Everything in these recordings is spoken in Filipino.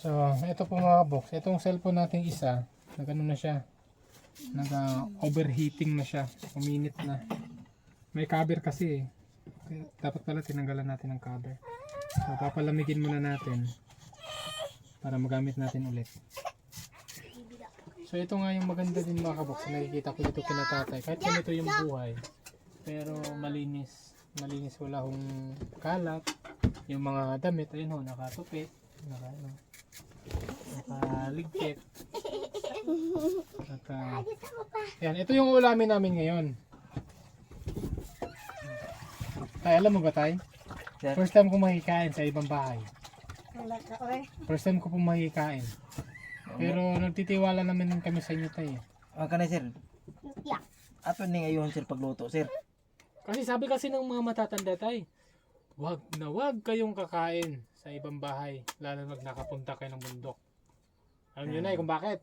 So, ito po mga box. Itong cellphone nating isa, nagano na siya. Nag-overheating na siya. Uminit na. May cover kasi eh. Dapat pala tinanggalan natin ng cover. So, papalamigin muna natin para magamit natin ulit. So, ito nga yung maganda din mga kabox. Nakikita ko dito kina tatay. Kahit ganito yung buhay. Pero malinis. Malinis wala hong kalat. Yung mga damit, ayun ho, nakatupi. Naka, ano, nakaligpit. At, ah, yan, ito yung ulamin namin ngayon. Tay, alam mo ba tay? Sir. First time ko makikain sa ibang bahay. First time ko po makikain. Pero nagtitiwala naman kami sa inyo tay. Ang kanay sir. Ato ni ngayon sir pagluto sir. Kasi sabi kasi ng mga matatanda tay, wag na wag kayong kakain sa ibang bahay, lalo na nakapunta kayo ng bundok. Alam niyo na eh kung bakit?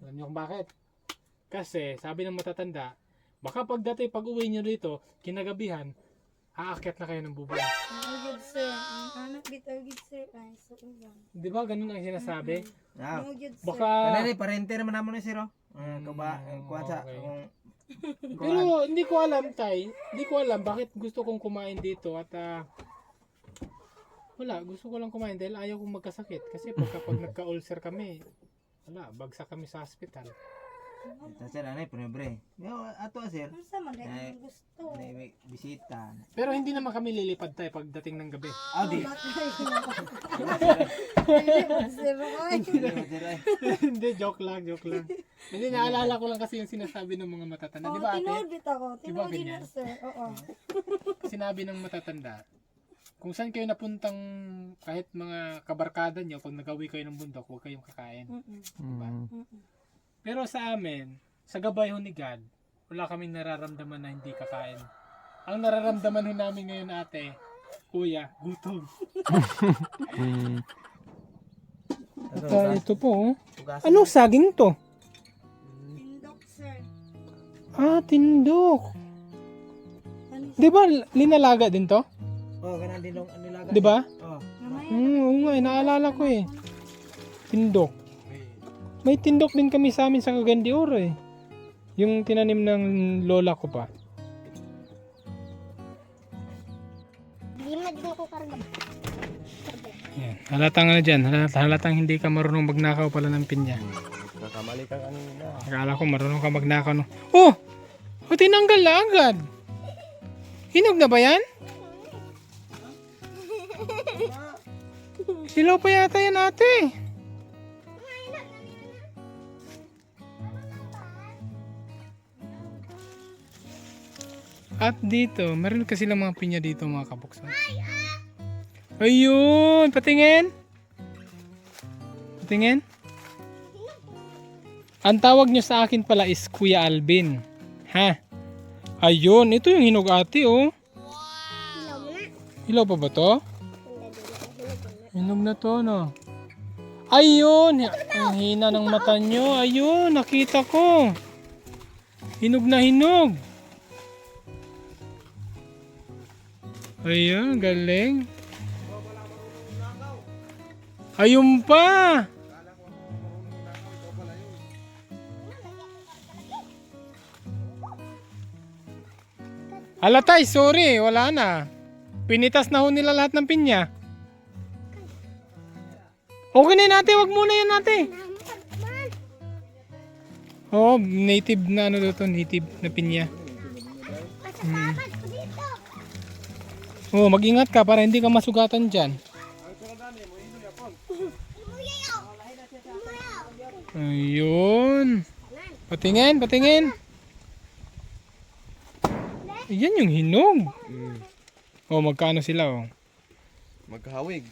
Alam niyo kung bakit? Kasi sabi ng matatanda, baka pagdating pag uwi niyo dito, kinagabihan, aakyat na kayo ng bubong. Good sir. Ang anak bitaw good sir. Ay, so uyan. Di ba ganun ang sinasabi? Ah. Sir. Baka Kanay parente naman namon ni sir oh. Ah, Mm, kuba kuha sa okay. kung Pero hindi ko alam, Tay. Hindi ko alam bakit gusto kong kumain dito at ah, wala, gusto ko lang kumain dahil ayaw kong magkasakit. Kasi pagka pag nagka-ulcer kami, wala, bagsak kami sa hospital. ito sir anay prebre. Yo ato sir. Ang sama Ay. dahil gusto. May bisita. Pero hindi naman kami lilipad tayo pagdating ng gabi. Ah di. Ay. hindi, joke lang, joke lang. Hindi, naalala ko lang kasi yung sinasabi ng mga matatanda. Di ba ate? tinood bitaw ko. Di ba Tinood din ganyan? na sir. Oo. Sinabi ng matatanda, kung saan kayo napuntang kahit mga kabarkada nyo, pag nagawi kayo ng bundok, huwag kayong kakain. Mm-mm. Diba? Mm-mm. Pero sa amin, sa gabay ho ni God, wala kaming nararamdaman na hindi kakain. Ang nararamdaman ho namin ngayon ate, kuya, gutom. Ito, ito po. Tugas. Anong saging to? Tindok sir. Ah, tindok. Ano Di ba linalaga din to? Oh, ganan din ang nilaga. Di ba? Oh. Hmm, oo nga, eh, naalala ko eh. Tindok. May tindok din kami sa amin sa Cagayan de Oro eh. Yung tinanim ng lola ko pa. Lima din ako karga. Yan. Halatang ano dyan, halatang, halatang hindi ka marunong magnakaw pala ng pinya. Nakamali ka kanina. Akala ko marunong ka magnakaw no. Oh! O tinanggal na agad. Hinog na ba yan? Silaw pa yata yan ate. At dito, meron kasi lang mga pinya dito mga kabuksan. Ayun! Patingin! Patingin? Ang tawag nyo sa akin pala is Kuya Alvin. Ha? Ayun, ito yung hinog ate oh. Hilaw pa ba to? Na. na to no. Ayun, ang hina ng mata nyo. Ayun, nakita ko. Hinog na hinog. Ayun, galing. Ayun pa. Alatay, sorry, wala na. Pinitas na ho nila lahat ng pinya. Okay na yun ate, wag muna yan ate. Oo, native na ano dito, native na pinya. Hmm. Oo, mag-ingat ka para hindi ka masugatan dyan. Ayun. Patingin, patingin. Yan yung hinog. Oh, magkano sila oh. Magkahawig.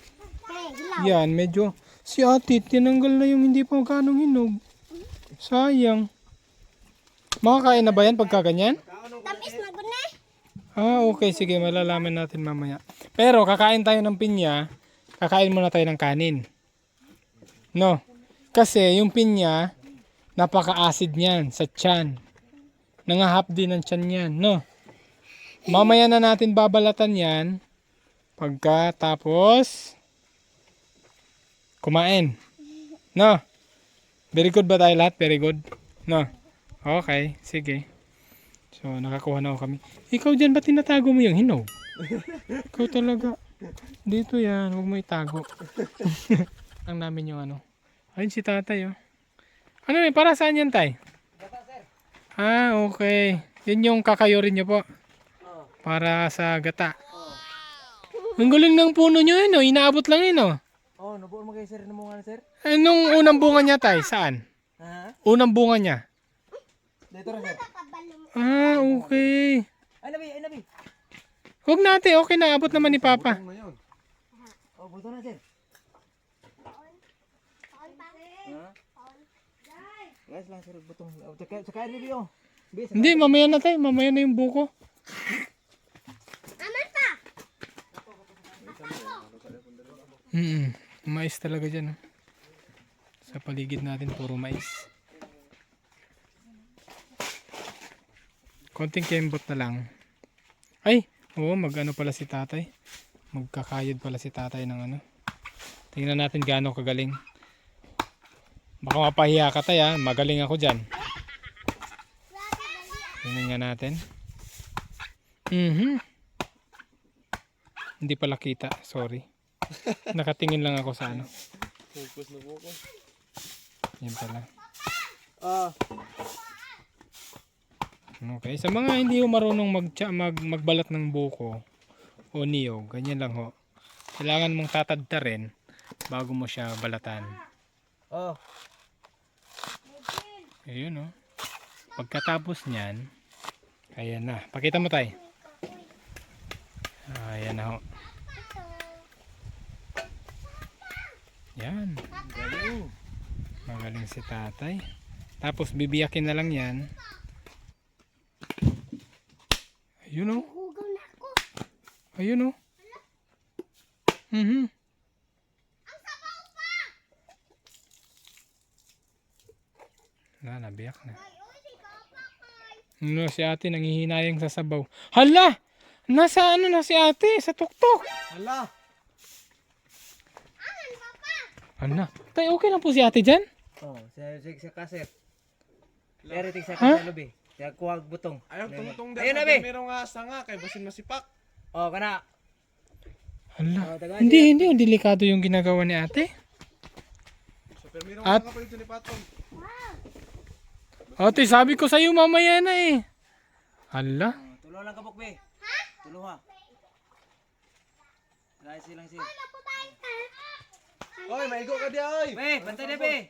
Yan, medyo si ate tinanggal na yung hindi pa magkano hinog. Sayang. Makakain na ba yan pagka ganyan? Tamis na. Ah, okay. Sige, malalaman natin mamaya. Pero kakain tayo ng pinya, kakain muna tayo ng kanin. No? Kasi yung pinya, napaka-acid niyan sa tiyan. Nangahapdi ng tiyan yan, no? Mamaya na natin babalatan yan. Pagka tapos, Kumain. No? Very good ba tayo lahat? Very good? No? Okay, sige. So, nakakuha na ako kami. Ikaw dyan, ba't tinatago mo yung hinog? Ikaw talaga. Dito yan, huwag mo itago. Ang namin yung ano. Ayun si tatay, oh. Ano eh, para saan yan, tay? Ah, okay. Yun yung kakayurin nyo po. Para sa gata. Ang galing ng puno nyo yun, oh. Inaabot lang yun, oh. Oh, nabuo mo kayo sir ng mga sir? Anong unang bunga niya, tay? Saan? Ha? Unang bunga niya? Dito ra sir. Ah, okay. Ay nabi, ay nabi. Huwag natin, okay na. Abot naman ni Papa. Oh, buto na sir. Guys lang sir, butong. Saka, saka nabi oh. Bis. Hindi, mamaya na tayo. Mamaya na yung buko. Aman pa. Mm Mais talaga dyan. Oh. Sa paligid natin, puro mais. Konting kembot na lang. Ay, oo, mag ano pala si tatay. Magkakayod pala si tatay ng ano. Tingnan natin gaano kagaling. Baka mapahiya ka tay ha. Magaling ako dyan. Tingnan nga natin. Mhm. Hindi pala kita. Sorry. Nakatingin lang ako sa ano. Focus na buko. Yan pala. Ah, Okay. Sa mga hindi ko marunong mag, mag, magbalat ng buko o niyog, ganyan lang ho. Kailangan mong tatadta rin bago mo siya balatan. oh. Ayun oh. Pagkatapos niyan, ayan na. Pakita mo tay. Ayan na ho. Yan. Galing. Magaling si tatay. Tapos bibiyakin na lang yan. Ayun oh. Na ako. Ayun oh. Mhm. Na, nabiyak na. No, si ate nangihinayang sa sabaw. Hala! Nasa ano na si ate? Sa tuktok. Hala. Ano? Tay, okay lang po si ate dyan? Oh, sa sa sa kaset. Pero tig sa kaset lubi. Sa kuwag butong. Ayaw tungtong Ayun dahil nabi. meron nga sanga kay basin masipak. Oh, kana. Hala. Oh, taga Hindi, hindi. Yung delikado yung ginagawa ni ate. So pero meron At- nga ni Patong. Ate, sabi ko sa'yo mamaya na eh. Hala. Oh, tulo lang kabuk be. Ha? Tulo ha. Guys, silang sila. Oy, maigo ka di oy. Be, bantay na be.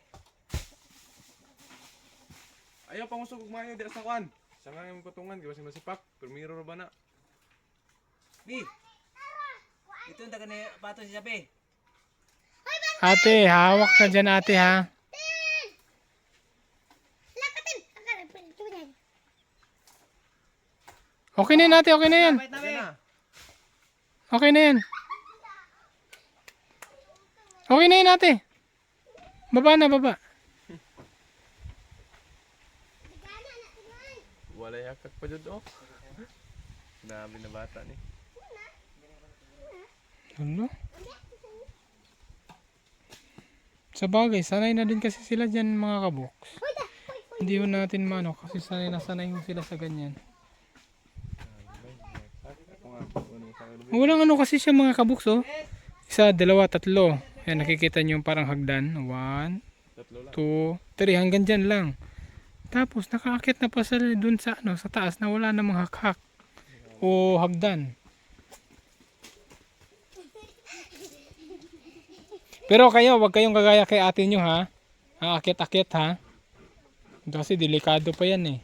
Ayaw pang usog mayo di sa kwan. Sanga yung patungan kay basin masipak. Pero meron ra ba na? Be. Ito ang taga ni pato siya be. Ate, hawak na dyan ate ha. Okay na yan ate, okay na yan. Bait na be. Okay na yan. Okay na yan ate. Baba na, baba. Walay hakak pa jud oh. Nabi na bata ni. Ano? Sa bagay, sanay na din kasi sila dyan mga kaboks. Hindi mo natin mano kasi sanay na sanay mo sila sa ganyan. Ano. Walang ano kasi siya mga kaboks oh. Isa, dalawa, tatlo. Yan nakikita niyo yung parang hagdan. One, Tatlo lang. two, three. Hanggang dyan lang. Tapos nakaakit na pa sila dun sa ano sa taas na wala namang hakhak o hagdan. Pero kayo, wag kayong kagaya kay ate nyo ha. Aakit-akit ha. Kasi delikado pa yan eh.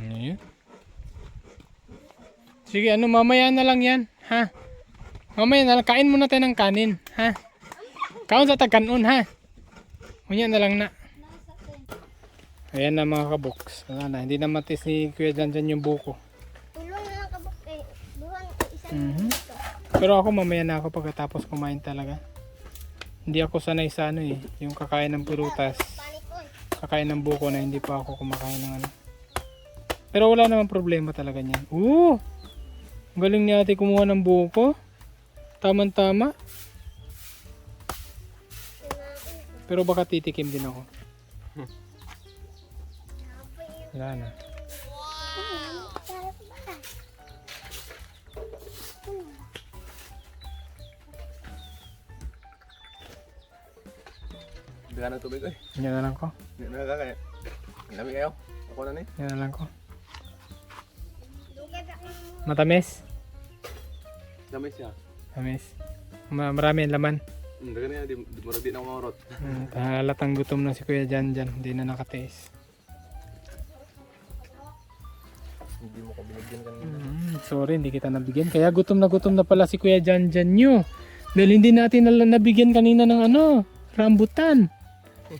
Ayun. Sige, ano, mamaya na lang yan, ha? Mamaya na lang, kain muna tayo ng kanin, ha? Kaon sa tagkanon, ha? Unya na lang na. Ayan na mga kaboks. Wala na, hindi na matis ni Kuya Jan Jan yung buko. Tulong na lang kabuk. Eh, buwan. Isang Mhm. Pero ako mamaya na ako pagkatapos kumain talaga. Hindi ako sanay sa ano eh, yung kakain ng prutas. panik ko. Kakain ng buko na hindi pa ako kumakain ng ano. Pero wala namang problema talaga niyan. Oo! Galing ni ate kumuha ng buko. Tama-tama. Pero baka titikim din ako. Wala na. Bigyan ng tubig, eh. Yan na lang ko. Hindi na nakakaya. Ang dami kayo. Ako na ni. Yan na lang ko. Matamis? Dami siya. Matamis. Ma marami ang laman. Hmm, dagan niya. Di, di mo rin ako maurot. Hmm, halatang gutom na si Kuya Jan Jan. Hindi na nakatiis. Hindi mo ko binigyan kanina. Mm, sorry, hindi kita nabigyan. Kaya gutom na gutom na pala si Kuya Jan Jan nyo. Dahil hindi natin nabigyan kanina ng ano, rambutan.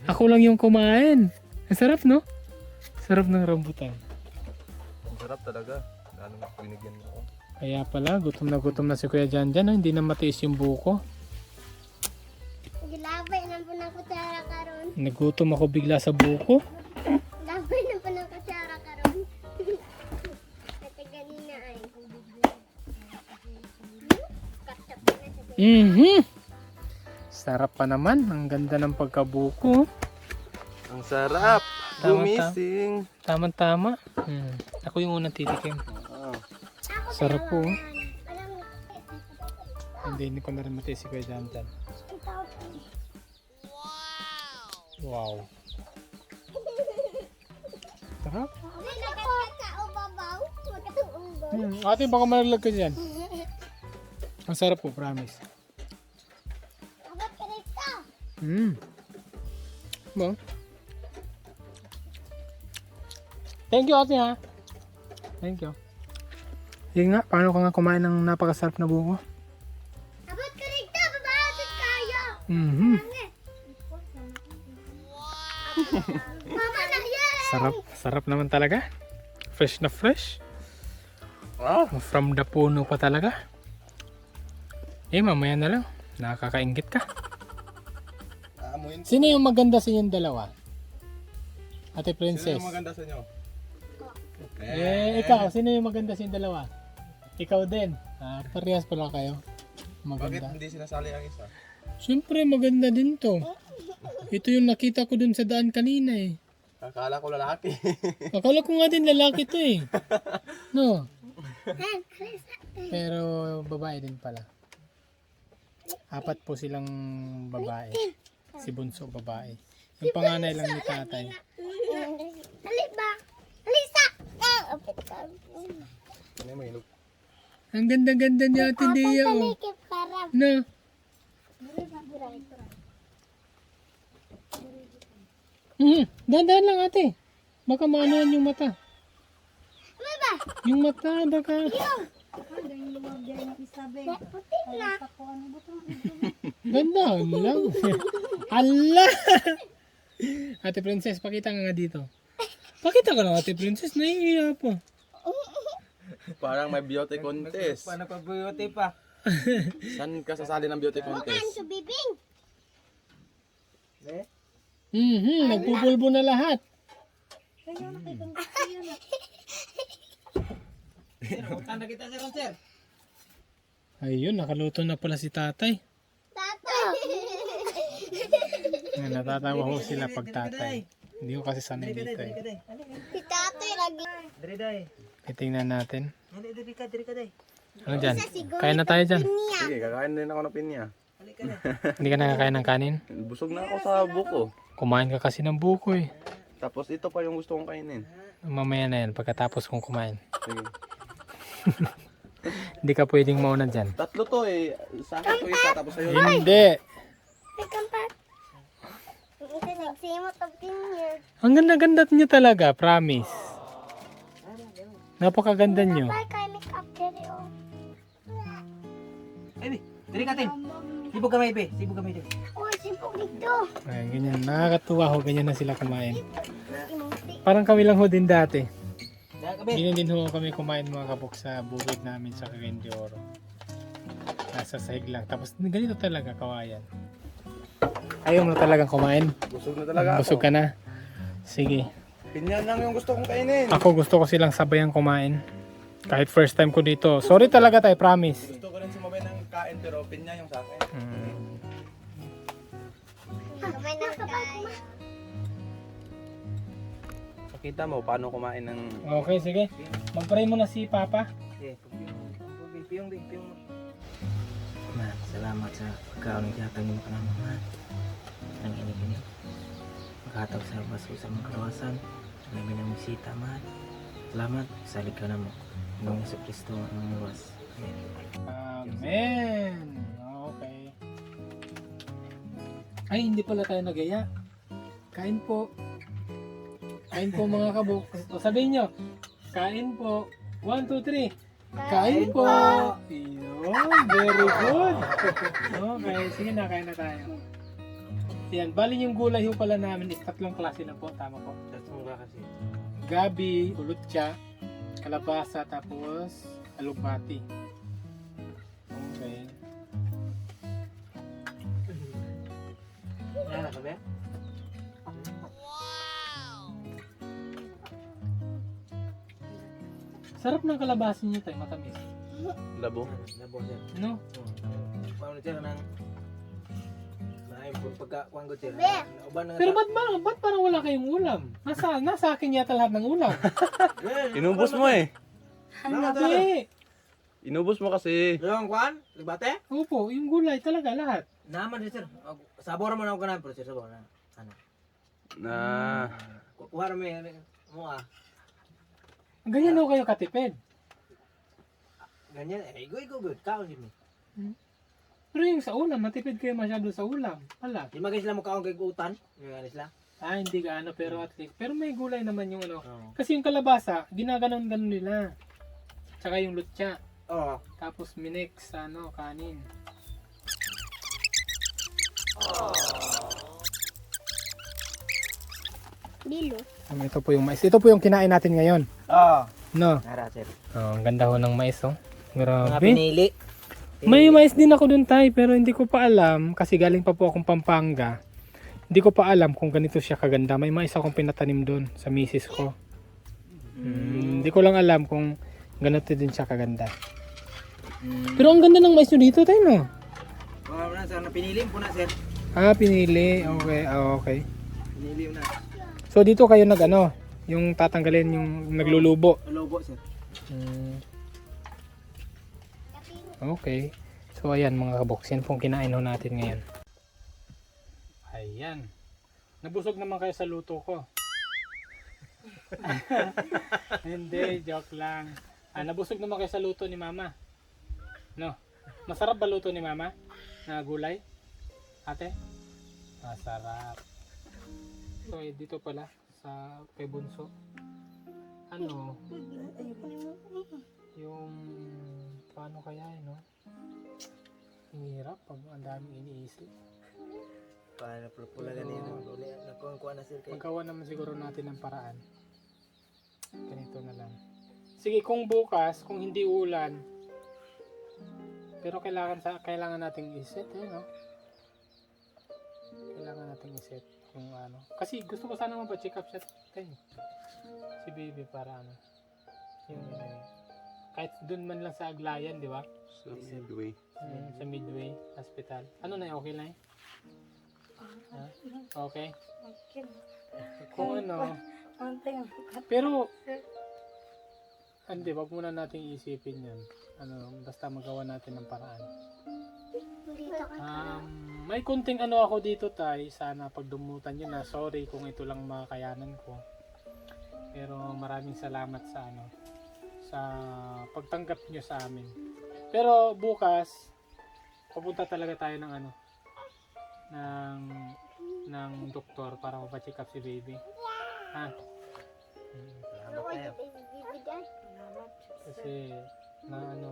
Ako lang yung kumain. Ang sarap, no? Sarap ng rambutan. Ang sarap talaga. Lalo mo binigyan mo. Kaya pala, gutom na gutom na si Kuya Jan Jan. Hindi na matiis yung buko. Gilabay na po ng kutsara karon. Nagutom ako bigla sa buko. Labay na po ng kutsara karon. Ate ganina ay. Mhm. Sarap pa naman. Ang ganda ng pagkabuko. Ang sarap. Tama, Gumising. Tama-tama. Hmm. Ako yung unang titikim. Sarap po. Hindi, hindi ko na rin matiis si Kuya Jan. ikaw. Wow. Sarap. Hmm. Ate, baka malalag ka dyan. Ang sarap po, promise. Hmm. Ba? Thank you, ate, ha? Thank you. Yun nga, paano ka nga kumain ng napakasarap na buko? Abot ka rito. Babawatin kayo. Mhm. Mama na yan. Sarap, sarap naman talaga. Fresh na fresh. Ah. From the puno pa talaga. Eh, mamaya na lang. Nakakaingit ka. Sino yung maganda sa inyong dalawa? Ate Sino Princess. yung maganda sa inyo? Eh, ikaw, sino yung maganda sa inyong dalawa? Ikaw din. Ah, parehas pala kayo. Bakit Maganda. hindi sinasali ang isa? Siyempre, maganda din to. Ito yung nakita ko dun sa daan kanina eh. Akala ko lalaki. Akala ko nga din lalaki to eh. No? Pero babae din pala. Apat po silang babae. Si Bunso babae. Yung panganay lang ni tatay. Dali ba? Alisa! Ah, apit ka. Ano yung mahilog? Ang ganda-ganda niya Ate Dea oh. No? Hmm, dahan lang ate. Baka maanuhan yung mata. Ano ba? Yung mata, baka... Na. Ganda lang. Allah! Ate Princess, pakita nga dito. Pakita ka lang Ate Princess, nahihiya po. Parang may beauty contest. Paano pa beauty pa? Saan ka sasali ng beauty contest? sa bibing. Eh? Mhm, nagpupulbo na lahat. Sir, utang na kita sir, sir. Ayun, nakaluto na pala si tatay. Tatay. Ay, natatawa ho sila pag tatay. Hindi ko kasi sanay dito eh. Si tatay lagi. Diri, day. Titingnan natin. Diri, diri ka, diri ka. Ano dyan? Kain na tayo dyan. Niya. Sige, kakain din ako ng pinya. Dali ka, day. Hindi ka nakakain ng kanin? Busog na ako sa buko. Kumain ka kasi ng buko eh. Tapos ito pa yung gusto kong kainin. Mamaya na yan, pagkatapos kong kumain. Sige. Hindi ka pwedeng mauna dyan. Tatlo to eh. Sa akin to isa tapos sa'yo. Hindi! Ang ganda-ganda niyo talaga, promise. Napakaganda niyo. Ay, kay make up dere oh. Diri ka, tin. Sibog kamay, be. Sibog kamay, day. Uy, sipog dito. Ay, ganyan. Nakakatuwa ho, ganyan na sila kumain. Parang kami lang ho din dati. Dali ka, be. Ganyan din ho kami kumain mga kabuk sa bukid namin sa Cagayan de Oro. Nasa sahig lang. Tapos ganito talaga kawayan. Ayaw mo na talagang kumain. Busog na talaga ako. Busog ka na. Sige. Pinya lang yung gusto kong kainin. Ako gusto ko silang sabayan kumain. Kahit first time ko dito. Sorry talaga tayo, promise. Gusto ko rin sumabay ng kain pero pinya yung sa akin. Mm. Kamay ng tayo. Pakita mo paano kumain ng... Okay, sige. Mag-pray muna si Papa. Okay, piyong, piyong, piyong. Man, salamat sa pagkaon ng tihatag mo ka naman, man. Nang ini-ini. Maghatag sa baso sa mga karawasan. Namin ang musita, man. Salamat, salig ka na mo. Nung sa Kristo ang luwas. Amen. Amen. Okay. Ay, hindi pala tayo nagaya. Kain po. Kain po mga kabuk. O sabihin nyo, kain po. One, two, three. Kain po. Yun, very good. Okay, sige na, kain na tayo. Yan, bali yung gulay ho pala namin is tatlong klase na po. Tama po. Mura kasi. Gabi, ulutya, kalabasa, tapos alugbati. Okay. Yan, nakabe? Sarap ng kalabasin niyo tayo, matamis. Labo. Labo, sir. No? Paano, sir, nang... Naayos po pagkakuan ko, sir. Na Pero ba't, ba, ba't parang wala kayong ulam? Nasa, nasa akin yata lahat ng ulam. Inubos mo eh. Hindi. Inubos mo kasi. Yung kuan? Nagbate? Opo, yung gulay talaga lahat. Naman, sir. Sabor mo na ako kanan, pero sir, sabor na. Ano? Na... Kuha mo yung mo ah. Ganyan daw kayo katipid. Ganyan, eh, go, go, good. Kaon din mo. Pero yung sa ulam, matipid kayo masyado sa ulam. Wala. Di magay sila mo kaon kay utan. Yung ano sila. Ah, hindi gaano, pero at least. Pero may gulay naman yung ano. Oo. Kasi yung kalabasa, ginaganon-ganon nila. Tsaka yung lutya. Oo. Tapos minix, ano, kanin. Bilo. Um, ito po yung mais. Ito po yung kinain natin ngayon. Oo. No? Nara, sir. Oh, ang ganda ho ng mais, oh. Mga Grabe. pinili. May mais din ako dun tay, pero hindi ko pa alam kasi galing pa po akong Pampanga. Hindi ko pa alam kung ganito siya kaganda. May mais akong pinatanim doon sa misis ko. Mm, hindi ko lang alam kung ganito din siya kaganda. Mm. Pero ang ganda ng mais nyo dito, tayo no? Oo na, sir. Napinili mo na, sir. Ah, pinili. Okay, ah, okay. Pinili na. So dito kayo nag ano, yung tatanggalin yung naglulubo. Lobo, sir. Mm. Okay. So ayan mga kaboks, yan pong kinain ho natin ngayon. Ayan. Nabusog naman kayo sa luto ko. Hindi, joke lang. Ah, nabusog naman kayo sa luto ni mama. No? Masarap ba luto ni mama? Na gulay? Ate? Masarap. So, eh, dito pala sa kay Bunso. Ano? Yung paano kaya eh, no? Ang hirap pag ang daming iniisip. Paano pula ganyan. Uli, nakuha na, sir. Kay... Magkawa naman siguro natin ng paraan. Ganito na lang. Sige, kung bukas, kung hindi ulan, pero kailangan sa kailangan nating iset, eh, no? Kailangan nating iset kung ano. Kasi gusto ko sana mapacheck up siya tayo. Si baby para ano. Yung, kahit dun man lang sa Aglayan, di ba? So, midway. Mm, sa Midway Hospital. Ano na, okay na eh? Ha? Okay? Okay. Kung ano, pero, hindi, wag muna nating isipin yan. Ano, basta magawa natin ng paraan. Um, may kunting ano ako dito tay, sana pagdumutan nyo na. Sorry kung ito lang makakayanan ko. Pero maraming salamat sa ano, sa pagtanggap nyo sa amin. Pero bukas, pupunta talaga tayo ng ano, ng ng doktor para mapacheck up si baby. Ha? Mm. Salamat tayo. Bibigyan. Kasi na ano.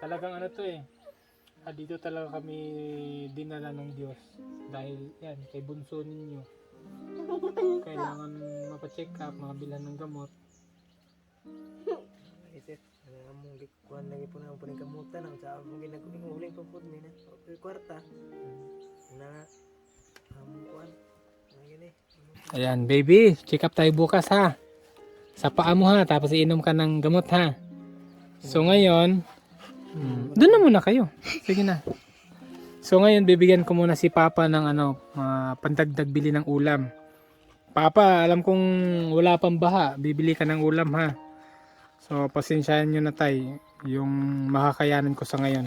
Talagang ano to eh. Ah, dito talaga kami dinala ng Diyos. Dahil yan, kay bunso ninyo. Kailangan mapacheck up, makabilan ng gamot. Ay, sir. Ano mo, kuhan lagi po na po ng kamutan. Ang sa akong ginagawin, huling pa po din. Kwarta. Na, ang kuhan. Ang gini. Ayan, baby. Check up tayo bukas ha. Sa paa mo ha. Tapos iinom ka ng gamot ha. So ngayon, hmm, doon na muna kayo. Sige na. So ngayon, bibigyan ko muna si Papa ng ano, mga pandagdag bili ng ulam. Papa, alam kong wala pang baha. Bibili ka ng ulam ha. So, pasensyahan nyo na tay yung makakayanan ko sa ngayon.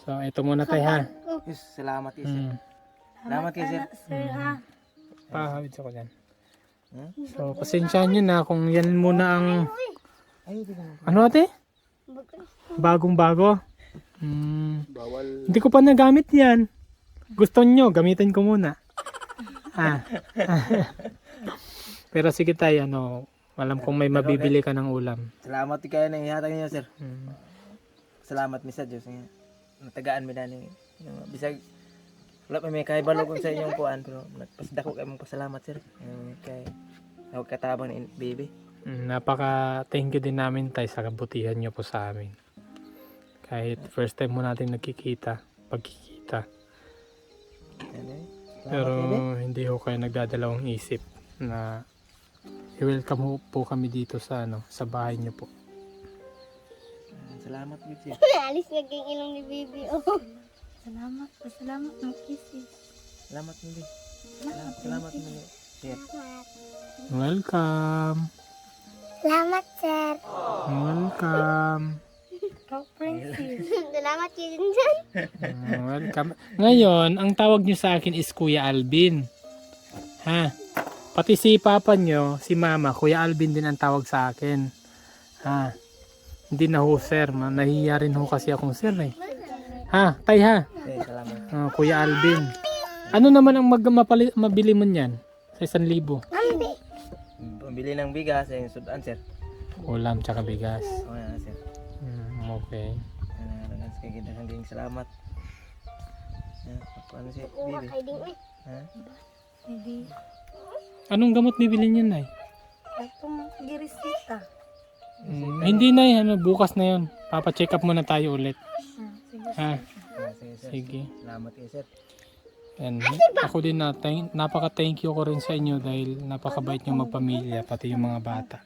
So, ito muna tay ha. Yes, salamat sir. Hmm. Salamat kayo, sir. Ha? Pahawid ako dyan. Hmm? So, pasensyahan nyo na kung yan muna ang... Ano ate? Bagong bago? Hmm. Hindi ko pa nagamit yan. Gusto nyo, gamitin ko muna. Ah. Pero sige tayo, ano, alam kong may mabibili ka ng ulam. Salamat kayo ng ihatag niyo, sir. Hmm. Salamat mi sa Diyos nga. Natagaan mi dani. Bisag wala pa may kahibalo ko sa inyong kuan pero nagpasidako kay mong pasalamat sir. Eh, Kay ako katabang ni baby. Mm, Napaka thank you din namin tayo sa kabutihan nyo po sa amin. Kahit first time mo natin nagkikita, pagkikita. Eh. Pero hindi ho kayo nagdadalawang isip na i-welcome po kami dito sa ano, sa bahay niyo po. Ah, Salamat baby. Alis nga yung ilong ni Bibi. Oh. Salamat, salamat ng kisses. Salamat baby. Salamat, salamat. Sir. Welcome! Salamat, sir. Welcome! Ikaw, princess. Salamat dyan. Mm, Welcome. Ngayon, ang tawag nyo sa akin is Kuya Alvin. Ha? Pati si papa nyo, si mama, Kuya Alvin din ang tawag sa akin. Ha? Hindi na ho, sir. Ma- Nahihiya rin ho kasi akong sir eh. Ha? Tay ha? Eh, salamat. Ah, Kuya Alvin. Ano naman ang mag mapali, mabili mo niyan? Sa isang libo? Pambili ng bigas ay sudan sir. Ulam tsaka bigas. O yan sir. Hmm, okay. Nga kay kita hanggang salamat. Ano si din eh. Ha? Hindi. Anong gamot bibili niyan, Nay? Itong girisita. Hmm, hindi na ano, bukas na yon. Papa-check up muna tayo ulit. Hmm, sige. Ha? Ah, sige sir. Sige. Salamat kayo sir. And ako din na thank, napaka thank you ko rin sa inyo dahil napakabait niyo magpamilya pati yung mga bata.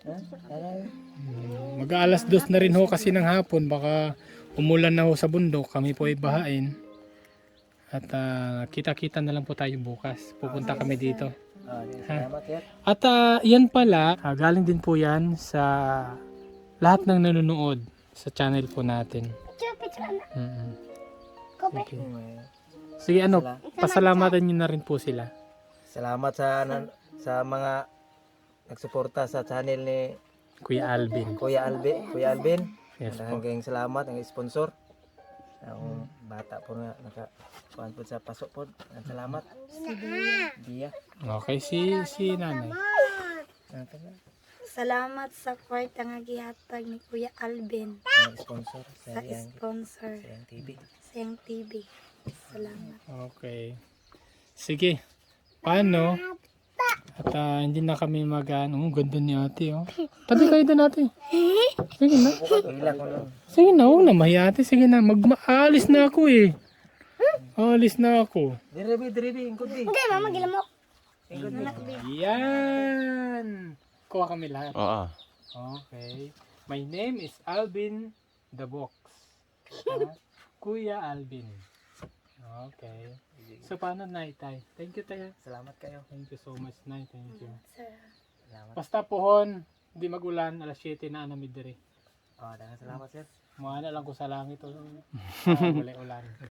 Hmm, Mag-aalas dos na rin ho kasi ng hapon baka umulan na ho sa bundok kami po ay bahain. At ah, kita-kita na lang po tayo bukas. Pupunta kami dito. Ah, salamat sir. At ah, yan pala, ah, galing din po yan sa lahat ng nanonood sa channel po natin. Ka na. Mm-mm. Kope. Sige. Mm, Sige ano, Sala- pasalamatan nyo na rin po sila. Salamat sa nan- sa mga nagsuporta sa channel ni Kuya Alvin. Kuya Alvin, Kuya Alvin. Yes po. Hanggang salamat ang sponsor. Ang bata po na naka kuan po sa pasok po. Ang salamat. Dia. Okay, si, si nanay. Salamat sa kwarta nga gihatag ni Kuya Alvin ang sponsor sa sponsor sa yang TV. sa yung TV. Salamat. Okay. Sige. Paano? At ah, hindi na kami mag ano, ang ganda ni ate oh. Tabi kayo doon ate. Sige na. Ila ko lang. Sige na, huwag na mahiya ate. Sige na, mag-aalis na ako eh. Aalis na ako. Direbi, direbi, ingkod di. Okay, mama, gilamok. Ingkod di. Yan! Kuha kami lahat. Oo. Okay. My name is Alvin the Box. Ah, Kuya Alvin. Okay. So, paano na tay? Thank you tayo. Salamat kayo. Thank you so much, Nay. Thank you. Sir. Salamat. Basta pohon, hindi magulan, alas 7 na anamid diri. Oh, dagan salamat sir. Mga na lang ko sa langit. Oh. Ah, Wala ulan.